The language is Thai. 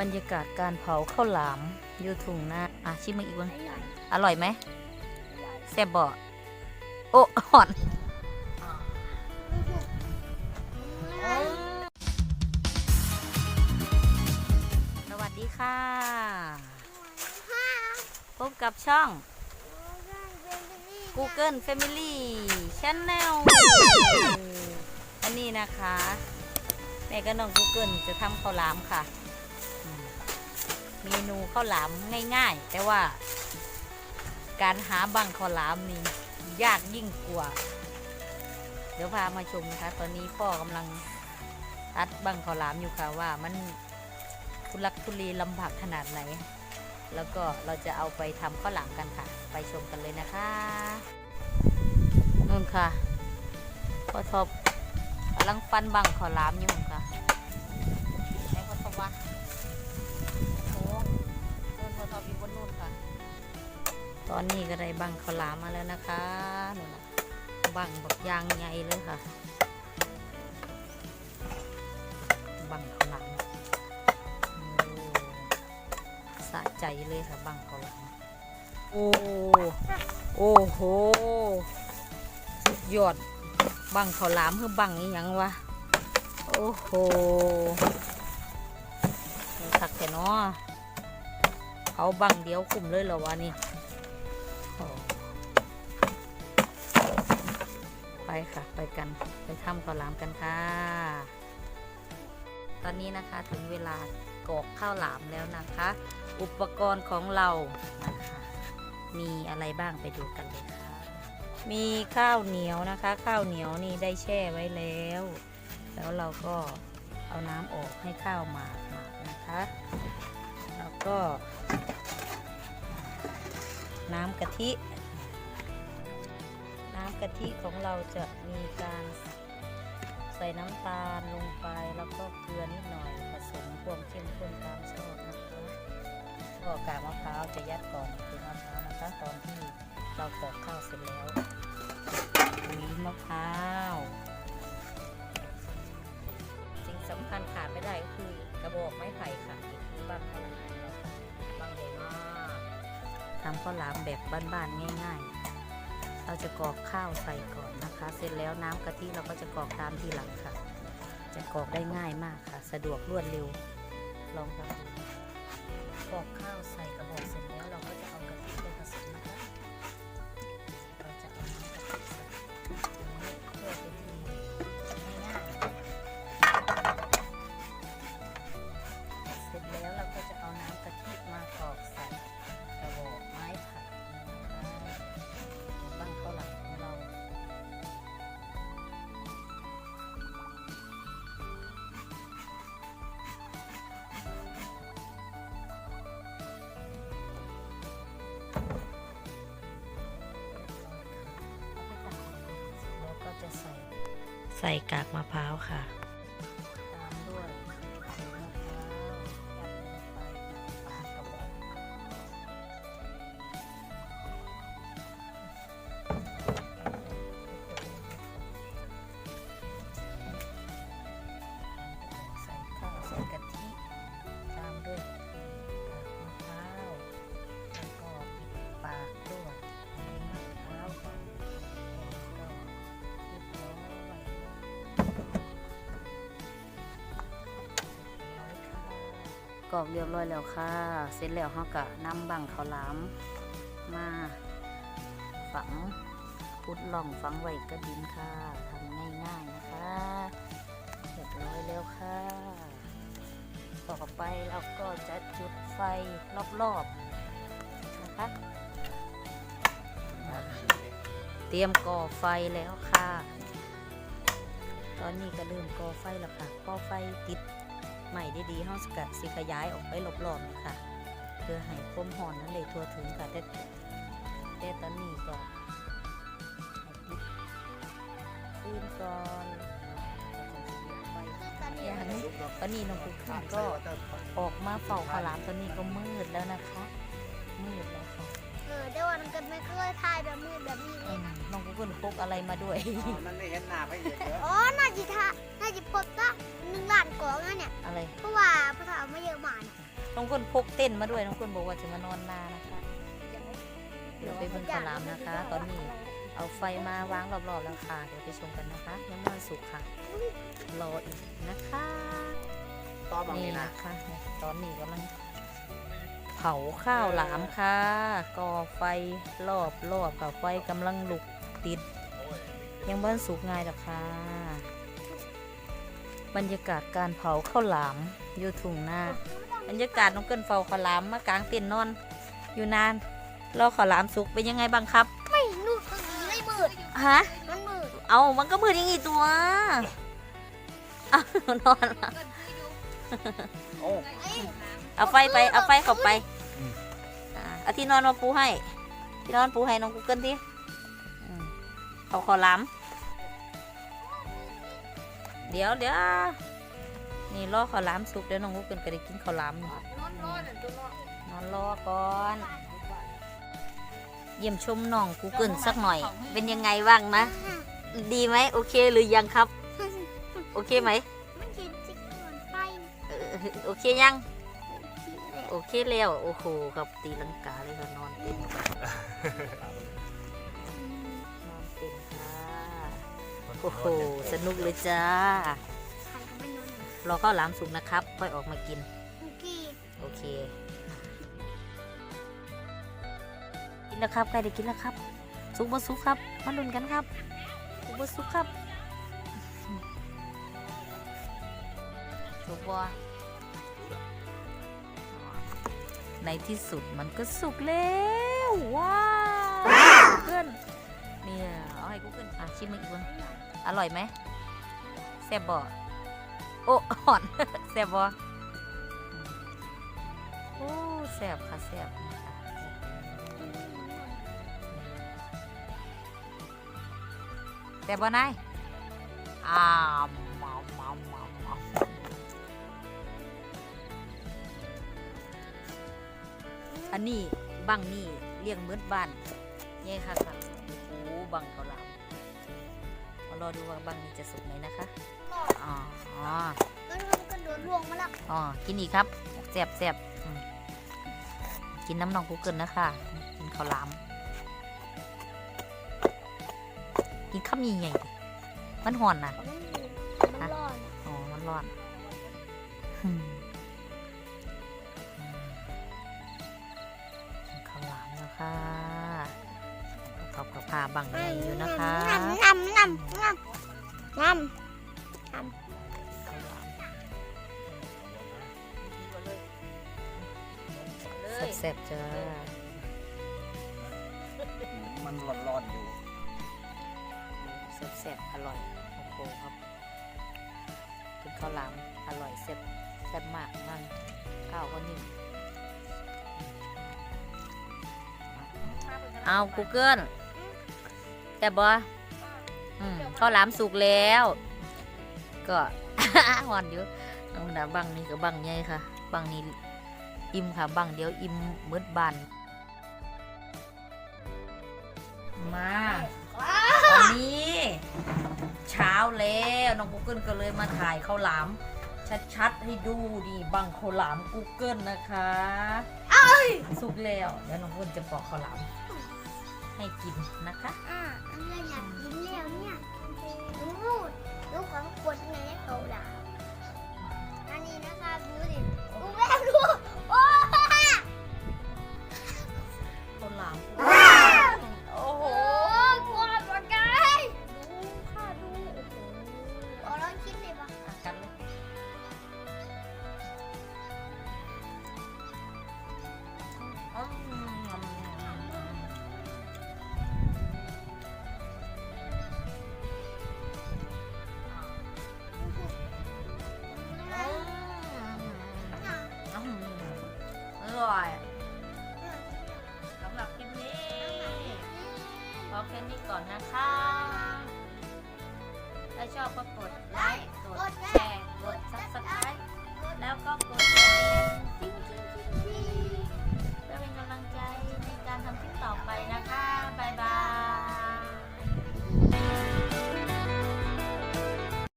บรรยากาศการเผาข้าวหลามอยู่ทุ่งนาอะชิมมาอีกบ้างอร่อยไหมแซ่บบ่โอ้หอนสวัสดีค่ะ พบกับช่อง Google Family Channel อันนี้นะคะ แม่กับน้อง Google จะทำข้าวหลามค่ะอืม เมนูข้าวหลามง่าย ๆ แต่ว่า การหาบังข้าวหลามนี่ยากยิ่งกว่า เดี๋ยวพามาชมนะคะ ตอนนี้พ่อกำลังตัดบังข้าวหลามอยู่ค่ะว่ามันทุลักทุเลลำบากขนาดไหน แล้วก็เราจะเอาไปทำข้าวหลามกันค่ะ ไปชมกันเลยนะคะนู่นค่ะพ่อทบกำลังฟันบังข้าวหลามอยู่ ตอนนี้ก็ได้บังข้าวหลามมาแล้วนะคะนู่นนะบังแบักยางใหญ่เลยค่ะ บังข้าวหลามสะใจเลยค่ะบังข้าวหลามโอ้โอ้โห สุดยอด บังข้าวหลามคือบังอีหยังวะ โอ้โหคักแต่เนาะเอาบังเดียวคุมเลยเหรอวะนี่ ไปค่ะ ไปกัน ไปทำข้าวหลามกันค่ะ ตอนนี้นะคะถึงเวลากอกข้าวหลามแล้วนะคะ อุปกรณ์ของเรานะคะ มีอะไรบ้างไปดูกันเลยค่ะ มีข้าวเหนียวนะคะ ข้าวเหนียวนี่ได้แช่ไว้แล้ว แล้วเราก็เอาน้ำออกให้ข้าวหมาดหมาดนะคะ แล้วก็ น้ำกะทิ น้ำกะทิของเราจะมีการใส่น้ำตาลลงไปแล้วก็เกลือนิดหน่อยผสมความเข้มข้นตามชอบนะคะก็กากมะพร้าวจะยัดก่อนคือมะพร้าวนะคะตอนที่เราปอกข้าวเสร็จแล้วหวีมะพร้าวสิ่งสำคัญขาดไม่ได้ก็คือกระบอกไม้ไผ่ค่ะนี่คือบ้าน ทำข้าวหลามแบบบ้านๆง่าย ๆ เราจะกรอกข้าวใส่ก่อนนะคะ เสร็จแล้วน้ำกะทิเราก็จะกรอกตามทีหลังค่ะ จะกรอกได้ง่ายมากค่ะ สะดวกรวดเร็ว ลองทำดูกรอกข้าวใส่ ใส่กากมะพร้าวค่ะ กรอกเรียบร้อยแล้วค่ะ เสร็จแล้วเราก็นำบังข้าวหลามมาฝังพุดล่องฝังไว้กระดินค่ะทำง่ายๆนะคะเรียบร้อยแล้วค่ะ ต่อไปเราก็จะจุดไฟรอบๆนะคะเตรียมก่อไฟแล้วค่ะ ตอนนี้ก็เริ่มก่อไฟแล้วค่ะก่อไฟติด ใหม่ดีๆห้องสกัดสิขยายออกไปรอบๆนี่ค่ะเพื่อให้ความหอนนั้นเลยทั่วถึงค่ะแต่แต่ตอนนี้ก็ให้ปิดฟืนก่อนอย่างนี้ตอนนี้น้องคุกกี้ก็ออกมาเฝ้าขลามตอนนี้ก็มืดแล้วนะคะ มืดแล้วค่ะเออได้วันกันไม่เคยถ่ายแบบมืดแบบนี้เลยนะน้องกุ๊กกุ๊กพกอะไรมาด้วยมันไม่เห็นหน้าพระเอกเหรออ๋อน่าจะทา น่าจะพบสักหนึ่งล้านกล่องนะเนี่ย อะไร เพราะว่าภาษาไม่เยอะมากอน้องคนพกเต้นมาด้วย น้องคนบอกว่าจะมานอนนานะคะ เดี๋ยวไปเบิ่งข้าวหลามนะคะ ตอนนี้เอาไฟมาวางรอบๆแล้วค่ะ เดี๋ยวไปชมกันนะคะยังไม่สุกค่ะ รออีกนะคะ ต่อบางนี่นี้นะนะคะ ตอนนี้กำลังเผาข้าวหลามค่ะก่อไฟรอบรอบค่ะไฟกำลังลุกติด ยังบ้านสุกง่ายหรอกค่ะ บรรยากาศการเผาข้าวหลามอยู่ทุ่งนาบรรยากาศน้องเกินเฝ้าข้าวหลามมากลางเต็นท์นอน อยู่นานรอข้าวหลามสุกเป็นยังไงบ้างครับ ไม่นูดตรงนี้ไม่มืดฮะมันมืดเอามันก็มืดอยังงี้ตัวเอานอนละโอ้เอาไฟไปเอาไฟเข้าไปอ่าเอาที่นอนมาปูให้ ที่นอนปูให้น้องกูเกิลที่อืมเอาขอล้ำ เดี๋ยวเดี๋ยวนี่รอข้าวหลามสุกเดี๋ยวน้องกูเกิลก็ได้กินข้าวหลามนี่นอนรอก่อน เยี่ยมชมน้องกูเกิลสักหน่อย เป็นยังไงบ้างนะ ดีไหมโอเคหรือยังครับ โอเคไหมมันเห็นจิกก่อนไฟโอเคยังโอเคแล้ว โอ้โหครับตีลังกาเลยค่ะนอนเต็มน โอ้โห สนุกเลยจ้า ใครก็ไม่นอนรอข้าวหลามสุกนะครับ ค่อยออกมากิน คุกกี้โอเค กินแล้วครับใกล้ได้กินแล้วครับ สุกบ่สุกครับ มาลุ้นกันครับ สุกบ่สุกครับ สุกบ่ในที่สุดมันก็สุกแล้วว้าวเพื่อนเนี่ยเอาให้กูเกิลอะชิมมาอีกคน อ อร่อยไหมแซ่บบ่โอ้อ่อนแซ่บบ่โอ้แสบค่ะแสบนะคะแสบบ่นายอ้าวมาเมาเมาเมาอันนี้บังนี่เลี้ยงมืดบ้านเย่ค่ะค่ะโอ้บังเขาหลามมา รอดูว่าบังนี้จะสุกไหมนะคะ อ๋ออ๋อแล้วมันก็โดนลวงมาแล้วอ๋อ กินอีกครับแซ่บแซ่บอืมกินน้ำนองกูเกิลนะคะ กินข้าวหลาม กินข้าวมีไงดิมันห่อนนะมันมีมันร้อน อ๋อ มันร้อน บกับพางใหญ่อยู่นะคะงำงำงำงำแซ่บๆจ้า มันร้อนๆอยู่แซ่บๆอร่อยโอ้โหครับกินข้าวหลามอร่อยแซ่บแซ่บมากนั่นข้าวก็นิ่มเอากูเกิลแซ่บบ่อืมข้าวหลามสุกแล้ว ก็หวานอยู่เอาหนาบังนี่กับบังใหญ่ค่ะ บังนี้อิ่มค่ะ บังเดียวอิ่มมืดบานมาตอนนี้เช้าแล้วน้องกูเกิลก็เลยมาถ่ายข้าวหลาม ชัดๆให้ดูดีบังข้าวหลามกูเกิลนะคะสุกแล้วเดี๋ยวน้องกูเกิลจะปอกข้าวหลาม ให้กินนะคะอ่าอันนี้อยากกิน ถ้าชอบก็กดไลค์กดแชร์กดซับสไครต์แล้วก็กดกระงเพื่อเป็นกำลังใจในการทำคลิปต่อไปนะคะ บ๊ายบาย